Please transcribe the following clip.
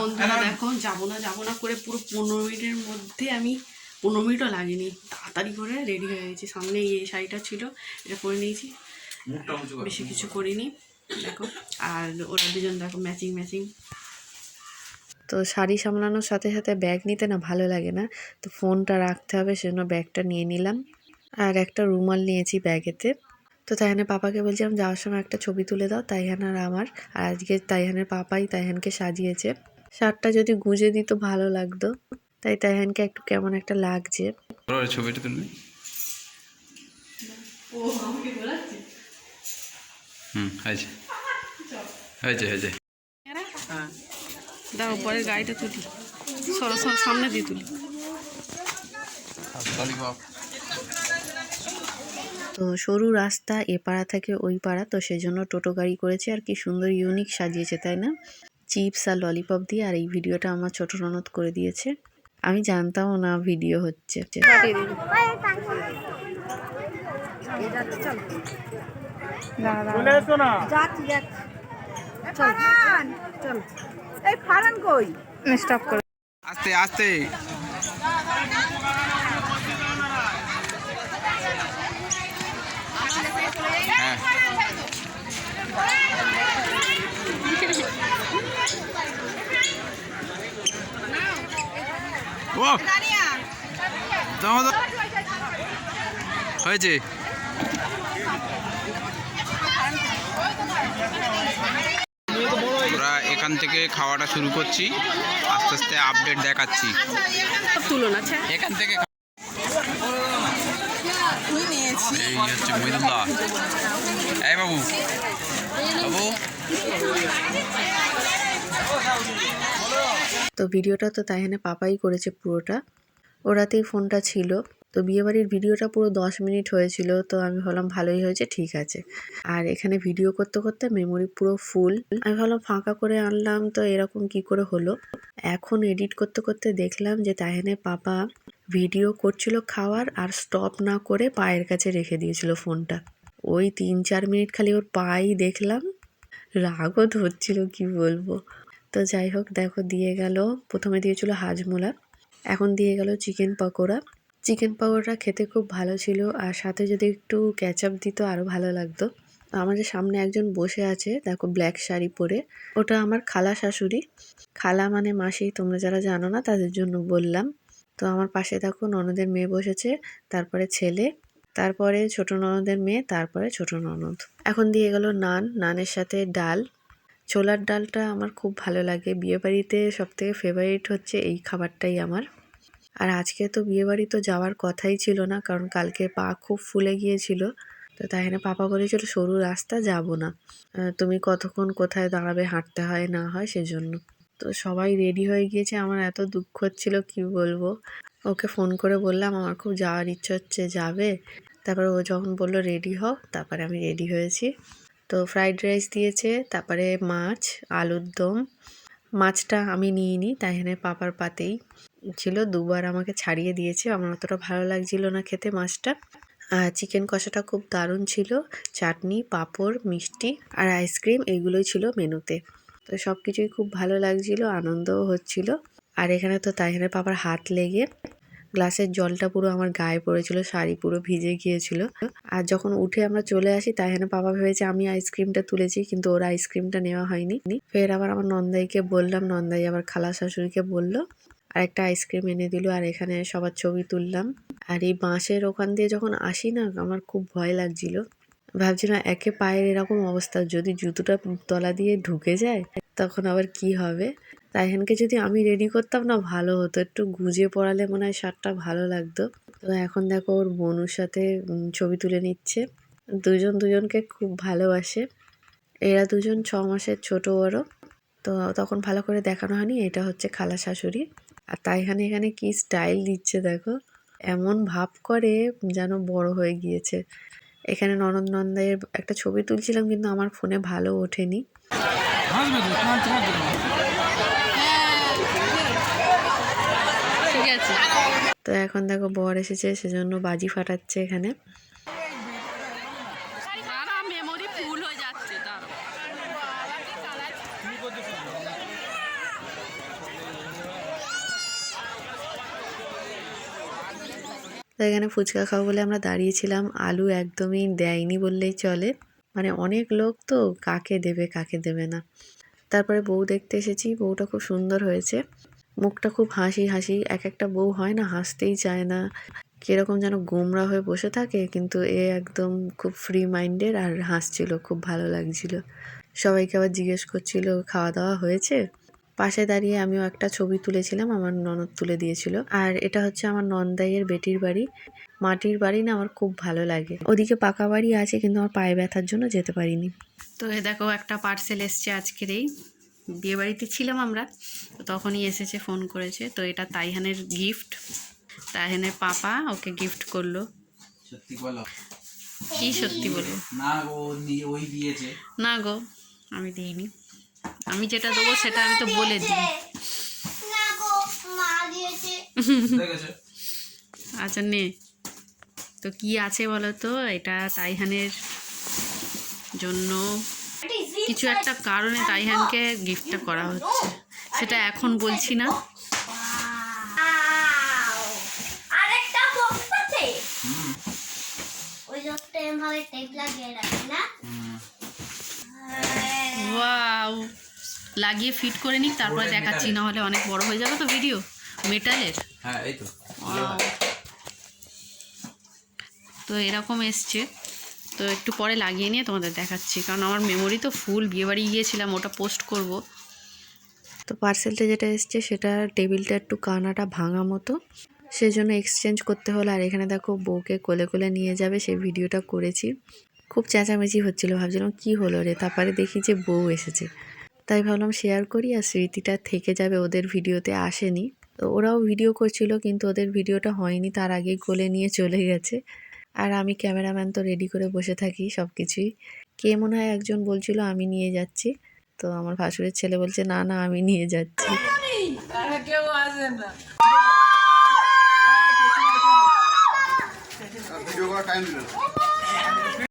বন্ধুরা দেখো যাব না যাব না করে পুরো পনেরো মিনিটের মধ্যে আমি পনেরো মিনিটও লাগেনি। তাড়াতাড়ি করে রেডি হয়ে গেছি। সামনে এই শাড়িটা ছিল এটা পরে নিয়েছি। বেশি কিছু করিনি। দেখো আর ওরা দুজন দেখো ম্যাচিং ম্যাচিং তো শাড়ি সামলানোর সাথে সাথে ব্যাগ নিতে না ভালো লাগে না তো ফোনটা রাখতে হবে সেজন্য ব্যাগটা নিয়ে নিলাম। আর একটা রুমাল নিয়েছি ব্যাগেতে তো তাইহানের পাপাকে বলছিলাম যাওয়ার সময় একটা ছবি তুলে দাও তাইহান আর আমার। আর আজকে তাইহানের পাপাই তাইহানকে সাজিয়েছে। শার্টটা যদি গুঁজে দিত ভালো লাগতো। তাই তাইহানকে একটু কেমন একটা লাগছে। ছবিটা তুলবি ও আমাকে বলাচ্ছে? হুম হয়েছে। হয়েছে হয়েছে। দাও পরে গাড়িটা তুলি। সরো সামনে দিয়ে তুলি। তো সরু রাস্তা এ পাড়া থেকে ওই পাড়া তো সেই জন্য টোটো গাড়ি করেছে। আর কি সুন্দর ইউনিক সাজিয়েছে তাই না? চিপস আর ললিপপ দিয়ে আর এই ভিডিওটা আমার ছোট ননদ করে দিয়েছে। আমি জানতামও না ভিডিও হচ্ছে। যাচ্ছি যাচ্ছি চল চল এই ফারান কই? স্টপ করে আস্তে আস্তে। হয়েছে। আমরা এখান থেকে খাওয়াটা শুরু করছি। আস্তে আস্তে আপডেট দেখাচ্ছি। এখান থেকে এই হচ্ছে মহিদুল্লাহ বাবু। বাবু। তো ভিডিওটা তো তাইহানে পাপাই করেছে পুরোটা। ওরাতেই ফোনটা ছিল। তো বিয়েবাড়ির ভিডিওটা পুরো দশ মিনিট হয়েছিল। তো আমি ভাবলাম ভালোই হয়েছে, ঠিক আছে। আর এখানে ভিডিও করতে করতে মেমোরি পুরো ফুল আমি ভাবলাম ফাঁকা করে আনলাম, তো এরকম কি করে হলো? এখন এডিট করতে করতে দেখলাম যে তাইহানে পাপা ভিডিও করছিল খাওয়ার আর স্টপ না করে পায়ের কাছে রেখে দিয়েছিল ফোনটা। ওই তিন চার মিনিট খালি ওর পাই দেখলাম। রাগও ধরছিল, কি বলব? তো যাই হোক, দেখো দিয়ে গেল। প্রথমে দিয়েছিল হাজমোলা, এখন দিয়ে গেল চিকেন পকোড়া। চিকেন পকোড়া খেতে খুব ভালো ছিল আর সাথে যদি একটু ক্যাচআপ দিত আরও ভালো লাগতো। আমাদের সামনে একজন বসে আছে, দেখো ব্ল্যাক শাড়ি পরে। ওটা আমার খালা শাশুড়ি। খালা মানে মাসি, তোমরা যারা জানো না তাদের জন্য বললাম। তো আমার পাশে দেখো ননদের মেয়ে বসেছে, তারপরে ছেলে, তারপরে ছোট ননদের মেয়ে, তারপরে ছোট ননদ। এখন দিয়ে গেল নান, নানের সাথে ডাল। ছোলার ডালটা আমার খুব ভালো লাগে। বিয়েবাড়িতে সবথেকে ফেভারিট হচ্ছে এই খাবারটাই আমার। আর আজকে তো বিয়েবাড়ি তো যাওয়ার কথাই ছিল না, কারণ কালকে পা খুব ফুলে গিয়েছিল। তো তাই না পাপা বলেছিল, সরু রাস্তা যাব না। তুমি কতক্ষণ কোথায় দাঁড়াবে, হাঁটতে হয়, না হয়, সেজন্য। তো সবাই রেডি হয়ে গিয়েছে। আমার এত দুঃখ হচ্ছিল, কি বলব? ওকে ফোন করে বললাম, আমার খুব যাওয়ার ইচ্ছে হচ্ছে, যাবে? তারপরে ও যখন বলল রেডি হও, তারপরে আমি রেডি হয়েছি। তো ফ্রাইড রাইস দিয়েছে, তারপরে মাছ, আলুর দম। মাছটা আমি নিইনি তাই এখানে পাপার পাতেই। ছিল দুবার আমাকে ছাড়িয়ে দিয়েছে, আমার অতটা ভালো লাগছিল না খেতে মাছটা। আর চিকেন কষাটা খুব দারুণ ছিল, চাটনি, পাঁপড়, মিষ্টি আর আইসক্রিম এগুলোই ছিল মেনুতে। তো সব কিছুই খুব ভালো লাগছিল, আনন্দও হচ্ছিল। আর এখানে তো তাই এখানে পাপার হাত লেগে গ্লাসের জলটা পুরো আমার গায়ে পড়েছিল, শাড়ি পুরো ভিজে গিয়েছিল। আর যখন উঠে আমরা চলে আসি তাই এখানে পাপা ভেবেছে আমি আইসক্রিমটা তুলেছি, কিন্তু ওর আইসক্রিমটা নেওয়া হয়নি। ফের আবার আমার নন্দাইকে বললাম, নন্দাই আবার খালা শাশুড়িকে বলল, আর একটা আইসক্রিম এনে দিল, আর এখানে সবার ছবি তুললাম। আর এই বাঁশের ওখান দিয়ে যখন আসি না, আমার খুব ভয় লাগছিল। ভাবছিলাম একে পায়ের এরকম অবস্থা, যদি জুতোটা তলা দিয়ে ঢুকে যায়, তখন আবার কি হবে? এখানকে যদি আমি রেডি করতাম না, ভালো হতো। একটু গুজে পড়ালে মনে হয় শার্টটা ভালো লাগতো। তো এখন দেখো ওর বোনুর সাথে ছবি তুলে নিচ্ছে। দুজন দুজনকে খুব ভালোবাসে। এরা দুজন ছ মাসের ছোট বড়। তো তখন ভালো করে দেখানো হয়নি, এটা হচ্ছে খালা শাশুড়ি। আর তাই এখানে এখানে কি স্টাইল দিচ্ছে দেখো। এমন ভাব করে যেন বড় হয়ে গিয়েছে। এখানে ননদ নন্দাইয়ের একটা ছবি তুলছিলাম, কিন্তু আমার ফোনে ভালো ওঠেনি। তো এখন দেখো বর এসেছে সেজন্য বাজি ফাটাচ্ছে এখানে। এখানে ফুচকা খাওয়া বলে আমরা দাঁড়িয়েছিলাম আলু একদমই দেয়নি বললেই চলে। মানে অনেক লোক তো কাকে দেবে কাকে দেবে না। তারপরে বউ দেখতে এসেছি বউটা খুব সুন্দর হয়েছে। মুখটা খুব হাসি হাসি, এক একটা বউ হয় না, হাসতেই চায় না। কীরকম যেন গোমরা হয়ে বসে থাকে, কিন্তু এ একদম খুব ফ্রি মাইন্ডের আর হাসছিল, খুব ভালো লাগছিল। সবাইকে আবার জিজ্ঞেস করছিল, খাওয়া দাওয়া হয়েছে? পাশে দাঁড়িয়ে আমিও একটা ছবি তুলেছিলাম, আমার ননদ তুলে দিয়েছিল। আর এটা হচ্ছে আমার নন্দাইয়ের বেটির বাড়ি। মাটির বাড়ি না আমার খুব ভালো লাগে। ওদিকে পাকা বাড়ি আছে, কিন্তু আমার পায়ে ব্যথার জন্য যেতে পারিনি। তো এ দেখো, একটা পার্সেল এসছে আজকের এই। বিয়ে বাড়িতে ছিলাম আমরা। তখনই এসেছে ফোন করেছে। তো এটা তাইহানের গিফট তাইহানের পাপা ওকে গিফট করল। সত্যি বলো। কি সত্যি বলব না ও নিয়ে ওই দিয়েছে। না গো আমি দিইনি। আমি যেটা দেবো সেটা আমি তো বলে দিই। না গো মা দিয়েছে। দেখেছ? আচ্ছা নে। তো কি আছে বলো তো? এটা তাইহানের জন্য কিছু একটা কারণে তাইহানকে গিফটটা করা হচ্ছে। সেটা এখন বলছি না। লাগিয়ে ওয়াও। লাগিয়ে ফিট করে নিক তারপরে দেখাচ্ছি। না হলে অনেক বড় হয়ে যাবে তো ভিডিও মেটালের হ্যাঁ এই তো। তো এরকম এসছে। তো একটু পরে লাগিয়ে নিয়ে তোমাদের দেখাচ্ছি কারণ আমার মেমোরি তো ফুল বিয়েবাড়ি গিয়েছিলাম ওটা পোস্ট করব। তো পার্সেলটা যেটা এসছে সেটা টেবিলটা একটু কানাটা ভাঙা মতো। সেই জন্য এক্সচেঞ্জ করতে হলো। আর এখানে দেখো বউকে কোলে কোলে নিয়ে যাবে। সেই ভিডিওটা করেছি। খুব চেঁচামেচি হচ্ছিল। ভাবছিলাম, কি হলো রে? তারপরে দেখি যে বউ এসেছে। তাই ভাবলাম শেয়ার করি। আর স্মৃতিটা থেকে যাবে। ওদের ভিডিওতে আসেনি। তো ওরাও ভিডিও করছিল, কিন্তু ওদের ভিডিওটা হয়নি। তার আগেই কোলে নিয়ে চলে গেছে। আর আমি ক্যামেরাম্যান তো রেডি করে বসে থাকি সব কিছুই কে মনে হয় একজন বলছিল, আমি নিয়ে যাচ্ছি। তো আমার ভাসুরের ছেলে বলছে না না আমি নিয়ে যাচ্ছি। করার টাইম দিল